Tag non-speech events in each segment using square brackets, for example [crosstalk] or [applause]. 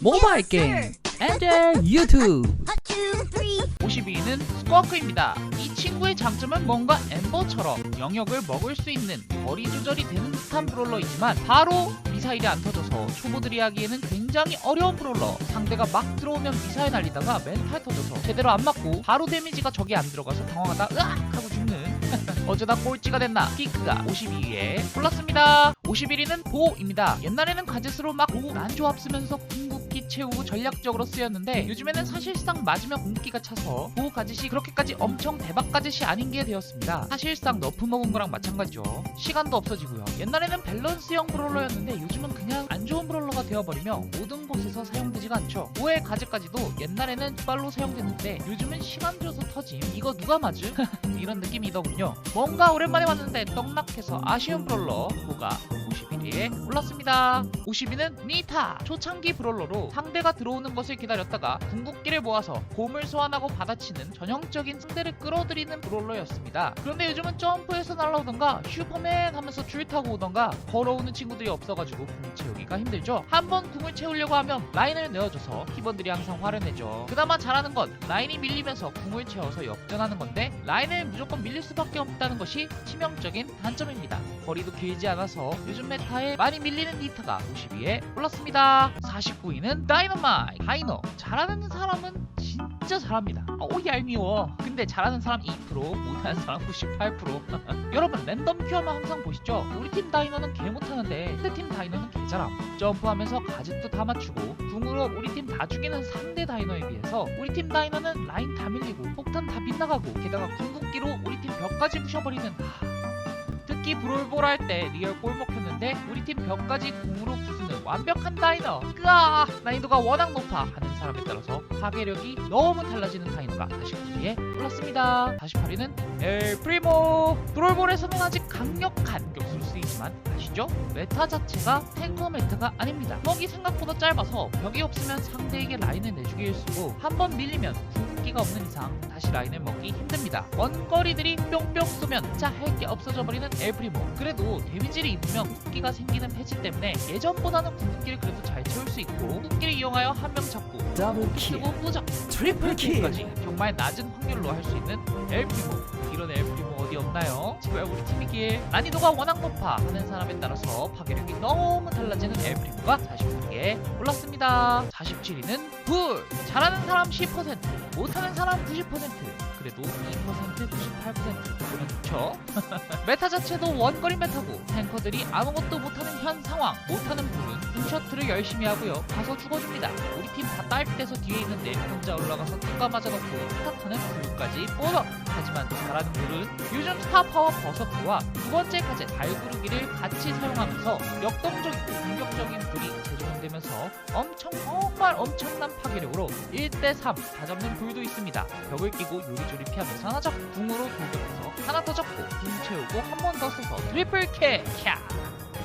모바일 게임. 엔젤 유튜브 52위는 스쿼크입니다. 이 친구의 장점은 뭔가 엠버처럼 영역을 먹을 수 있는 거리 조절이 되는 듯한 브롤러이지만 바로 미사일이 안 터져서 초보들이 하기에는 굉장히 어려운 브롤러. 상대가 막 들어오면 미사일 날리다가 멘탈 터져서 제대로 안 맞고 바로 데미지가 적이 안 들어가서 당황하다 으악 하고 죽는. [laughs] 어쩌다 꼴찌가 됐나. 피크가 52위에 올랐습니다. 51위는 보입니다. 옛날에는 가젯으로 막 오, 난조합 쓰면서 채우고 전략적으로 쓰였는데 요즘에는 사실상 맞으면 궁극기가 차서 보호 가젯이 그렇게까지 엄청 대박 가젯이 아닌 게 되었습니다. 사실상 너프 먹은 거랑 마찬가지죠. 시간도 없어지고요. 옛날에는 밸런스형 브롤러였는데 요즘은 그냥 안 좋은 브롤러가 되어버리며 모든 곳에서 사용되지가 않죠. 5의 가젯까지도 옛날에는 두발로 사용됐는데 요즘은 시간 줘서 터짐. 이거 누가 맞음? [laughs] 이런 느낌이더군요. 뭔가 오랜만에 왔는데 떡락해서 아쉬운 브롤러 보가 51위에 올랐습니다. 50위는 니타 초창기 브롤러로 상대가 들어오는 것을 기다렸다가 궁극기를 모아서 곰을 소환하고 받아치는 전형적인 상대를 끌어들이는 브롤러였습니다. 그런데 요즘은 점프해서 날라오던가 슈퍼맨 하면서 줄 타고 오던가 걸어오는 친구들이 없어가지고 궁 채우기가 힘들죠. 한번 궁을 채우려고 하면 라인을 내어줘서 팀원들이 항상 화를 내죠. 그나마 잘하는 건 라인이 밀리면서 궁을 채워서 역전하는 건데 라인을 무조건 밀릴 수밖에 없다는 것이 치명적인 단점입니다. 거리도 길지 않아서 요즘 메타 에 많이 밀리는 니타가 52위에 올랐습니다. 49위는 다이너마이 다이너 잘하는 사람은 진짜 잘합니다. 아, 오 얄미워. 근데 잘하는 사람 2% 못하는 사람 98% [laughs] 여러분 랜덤 큐어만 항상 보시죠. 우리 팀 다이너는 개 못하는데 상대팀 다이너는 개 잘함. 점프하면서 가젯도 다 맞추고 궁으로 우리 팀 다 죽이는 상대 다이너에 비해서 우리 팀 다이너는 라인 다 밀리고 폭탄 다 빗나가고 게다가 궁극기로 우리 팀 벽까지 부셔버리는 하... 특히 브롤볼 할 때 리얼 골 먹혔는데 우리 팀 벽까지 궁으로 부수는 완벽한 다이너. 으아! 난이도가 워낙 높아 하는 사람에 따라서 파괴력이 너무 달라지는 다이너가 49위에 올랐습니다. 48위는 엘 프리모! 브롤볼에서는 아직 강력한 공격수로 쓰이지만 아시죠? 메타 자체가 탱커 메타가 아닙니다. 턱이 생각보다 짧아서 벽이 없으면 상대에게 라인을 내주기 일쑤고 한 번 밀리면 궁극기가 없는 이상 다시 라인을 먹기 힘듭니다. 원거리들이 뿅뿅 쏘면 진짜 할게 없어져 버리는 엘프리모. 그래도 데미지를 입으면 궁극기가 생기는 패치 때문에 예전보다는 궁극기를 그래도 잘 채울 수 있고 궁극기를 이용하여 한 명 잡고 쓰고 또 잡고 트리플 킬 까지 정말 낮은 확률로 할 수 있는 엘프리모. 이런 엘프리모 없나요? 제발 우리 팀이길 난이도가 워낙 높아 하는 사람에 따라서 파괴력이 너무 달라지는 엘프리모가 48위에 올랐습니다. 47위는 불! 잘하는 사람 10% 못하는 사람 90% 그래도 2% 98% 그러면 좋죠? [laughs] 메타 자체도 원거리 메타고 탱커들이 아무것도 못하는 현 상황 못하는 불은 훔셔트를 열심히 하고요. 가서 죽어줍니다. 우리 팀 다 딸때서 뒤에 있는데 혼자 올라가서 뚜까 맞아놓고 스타트는 불까지 뽀덕 하지만 잘하는 불은 요즘 스타 파워 버서트와 두 번째 카제 달구르기를 같이 사용하면서 역동적이고 공격적인 불이 재조정되면서 엄청 정말 엄청난 파괴력으로 1대3 다 잡는 불도 있습니다. 벽을 끼고 요리조리 피하면서 하나 잡고 궁으로 돌격해서 하나 더 잡고 궁 채우고 한 번 더 써서 트리플 캐 캬!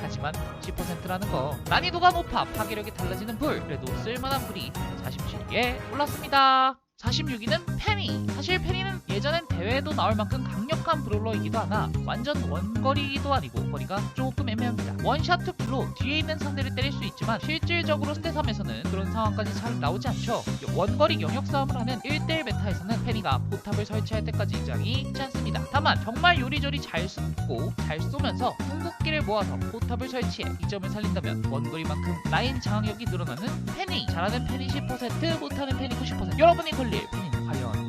하지만 10%라는 거 난이도가 높아 파괴력이 달라지는 불 그래도 쓸만한 불이 47위에 올랐습니다. 46위는 페니 사실 페니는 예전엔 대회에도 나올 만큼 강력한 브롤러이기도 하나 완전 원거리도 아니고 거리가 조금 애매합니다. 원샷 투플로 뒤에 있는 상대를 때릴 수 있지만 실질적으로 스테삼에서는 그런 상황까지 잘 나오지 않죠. 원거리 영역 싸움을 하는 1대1 메타에서는 페니가 포탑을 설치할 때까지 굉장히 있지 않습니다. 다만 정말 요리조리 잘 쏘고 잘 쏘면서 궁극기를 모아서 포탑을 설치해 이점을 살린다면 원거리만큼 라인 장악력이 늘어나는 페니 잘하는 페니 10% 못하는 페니 90% 여러분이 걸릴 과연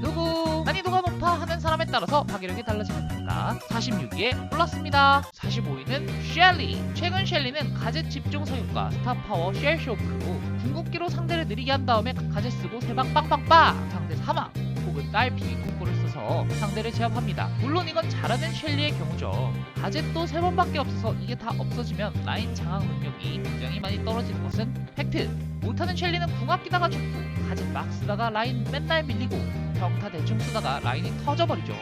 누구 난이도가 높아 하는 사람에 따라서 파괴력이 편가 46위에 올랐습니다 45위는 셸리 최근 셸리는 가젯 집중 사격과 스타파워 쉘쇼크로 궁극기로 상대를 느리게 한 다음에 가젯 쓰고 세방 빵빵빵 상대 사망 혹은 딸피 콤보를 써서 상대를 제압합니다. 물론 이건 잘하는 셸리의 경우죠. 가젯도 세 번밖에 없어서 이게 다 없어지면 라인 장악 능력이 굉장히 많이 떨어지는 것은 팩트. 못하는 셸리는 궁 아끼다가 죽고 가젯 막 쓰다가 라인 맨날 밀리고 평타 대충 쓰다가 라인이 터져버리죠.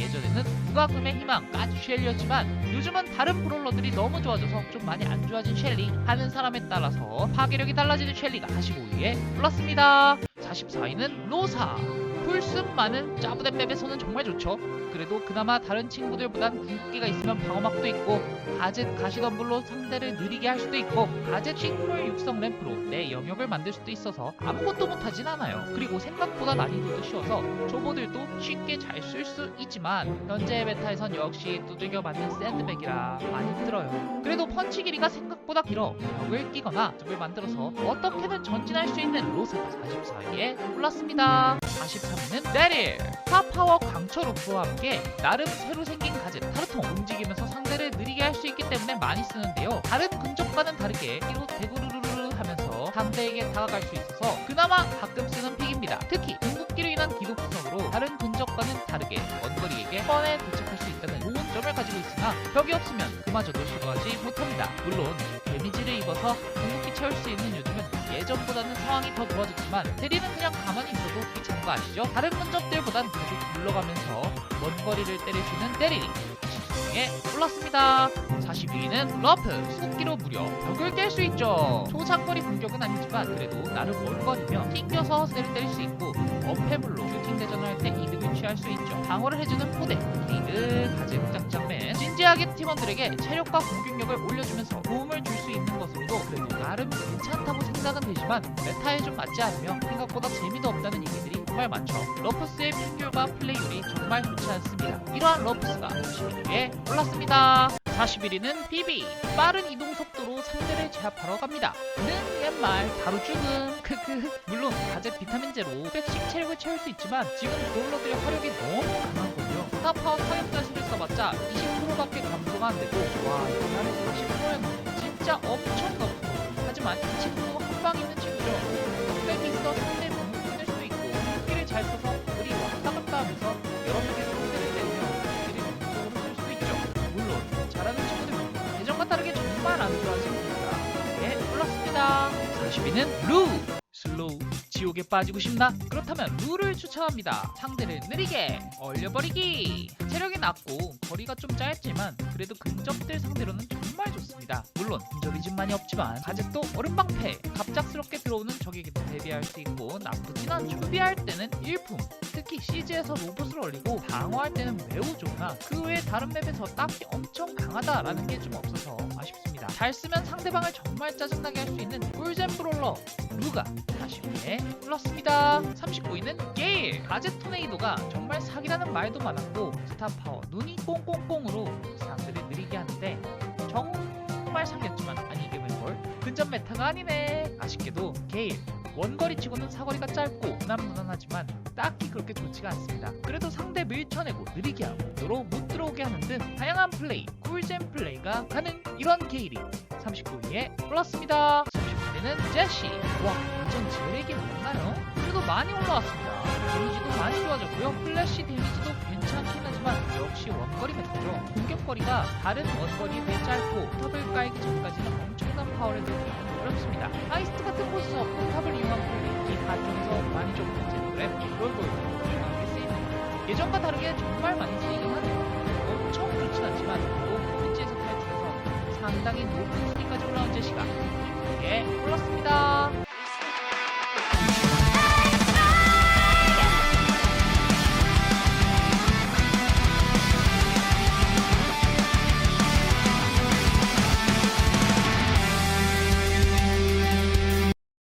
예전에는 무과금의 희망 까지 셸리였지만 요즘은 다른 브롤러들이 너무 좋아져서 좀 많이 안 좋아진 셸리 하는 사람에 따라서 파괴력이 달라지는 셸리가 45위에 올랐습니다. 44위는 로사 풀숲 많은 짜부대 맵에서는 정말 좋죠. 그래도 그나마 다른 친구들보단 궁극기가 있으면 방어막도 있고 가젯 가시덤불로 상대를 느리게 할 수도 있고 가젯 식물 육성 램프로 내 영역을 만들 수도 있어서 아무것도 못하진 않아요. 그리고 생각보다 난이도도 쉬워서 초보들도 쉽게 잘 쓸 수 있지만 현재 베타에선 역시 두들겨 맞는 샌드백이라 많이 힘들어요. 그래도 펀치 길이가 생각보다 길어 벽을 끼거나 습을 만들어서 어떻게든 전진할 수 있는 로세타 44에 올랐습니다. 43 위는 데릴 파파워 강철 오프와 함께 나름 새로 생긴 가젯 타르통 움직이면서 상대를 느리게 할 수 있기 때문에 많이 쓰는데요. 다른 근접과는 다르게 뒤로 대구르르르 하면서 상대에게 다가갈 수 있어서 그나마 가끔 쓰는 픽입니다. 특히 궁극기로 인한 기도 구성으로 다른 근접과는 다르게 원거리에게 뻔에 도착할 수 있다는 좋은 점을 가지고 있으나 벽이 없으면 그마저도 시도하지 못합니다. 물론 데미지를 입어서 궁극기 채울 수 있는 요즘은 예전보다는 상황이 더 좋아졌지만 대리는 그냥 가만히 있어도 귀찮은 거 아시죠? 다른 근접들보단 계속 굴러가면서 먼 거리를 있는 때리리 40승에 올랐습니다. 42위는 러프 숲기로 무려 벽을 깰 수 있죠. 초장거리 공격은 아니지만 그래도 나름 먼 거리면 튕겨서 때를 때릴 수 있고 어패물로 슈팅 대전을 할 때 이득을 취할 수 있죠. 방어를 해주는 포대, 가제 짱짱맨 진지하게 팀원들에게 체력과 공격력을 올려주면서 도움을 줄 수 있는 것으로도 그래도 나름 괜찮다고 생각은 되지만 메타에 좀 맞지 않으며 생각보다 재미도 없다는 정말 많죠. 러프스의 핑귤과 플레이율이 정말 좋지 않습니다. 이러한 러프스가 11위에 올랐습니다. 41위는 BB 빠른 이동 속도로 상대를 제압하러 갑니다. 는 옛말 바로 죽음 크크 물론 가젯 비타민 제로 100씩 체력을 채울 수 있지만 지금 그걸로들의 화력이 너무 강하거든요. 스타파워 타격자실을 써봤자 20%밖에 감소가 안 되고 와 이날에 40%였는데 진짜 엄청 높고 하지만 이 친구 한방 있는 친구죠. 흑백이 있 잘 써서 우리 왔다 갔다 하면서 여러 명의 상대를 때리며 스킬을 공격으로 쓸 수도 있죠. 물론 잘하는 친구들은 예전과 다르게 정말 안 좋아진 분이다. 예, 올랐습니다. 40위는 루! 지옥에 빠지고 싶나? 그렇다면 루를 추천합니다. 상대를 느리게 얼려버리기. 체력이 낮고 거리가 좀 짧지만 그래도 근접들 상대로는 정말 좋습니다. 물론 근접이 좀 많이 없지만 아직도 얼음방패 갑작스럽게 들어오는 적에게도 대비할 수 있고 나쁘진 않죠. 수비할 때는 일품 특히 CG에서 로봇을 올리고 방어할 때는 매우 좋으나 그 외에 다른 맵에서 딱히 엄청 강하다라는 게 좀 없어서 아쉽습니다. 잘 쓰면 상대방을 정말 짜증나게 할 수 있는 꿀잼 브롤러 루가 40위에 올랐습니다. 39위는 게일 가젯 토네이도가 정말 사기라는 말도 많았고 스타 파워 눈이 꽁꽁꽁으로 사람들을 느리게 하는데 정말 사기였지만 아니 이게 웬걸 근접 메타가 아니네 아쉽게도 게일 원거리 치고는 사거리가 짧고 무난무난하지만 딱히 그렇게 좋지가 않습니다. 그래도 상대 밀쳐내고 느리게 하고 도로 못 들어오게 하는 등 다양한 플레이, 꿀잼 플레이가 가는 이런 게일이 39위에 올랐습니다. 30위는 제시. 와, 완전 제렉이 맞나요? 그래도 많이 올라왔습니다. 데미지도 많이 좋아졌고요. 플래시 데미지도 괜찮긴 하지만 역시 원거리 메타죠. 공격거리가 다른 원거리에 비해 짧고 탑을 깔기 전까지는 엄청난 파워를 들기 어렵습니다. 아이스트 같은 곳에서 탑을 가쪽에서 많이 좀 문제그래 롤볼 중요하게 쓰입니다. 예전과 다르게 정말 많이 쓰이긴 하네요. 엄청 좋진 않지만 또 포인지에서 탈출해서 상당히 높은 순위까지 올라온 제시가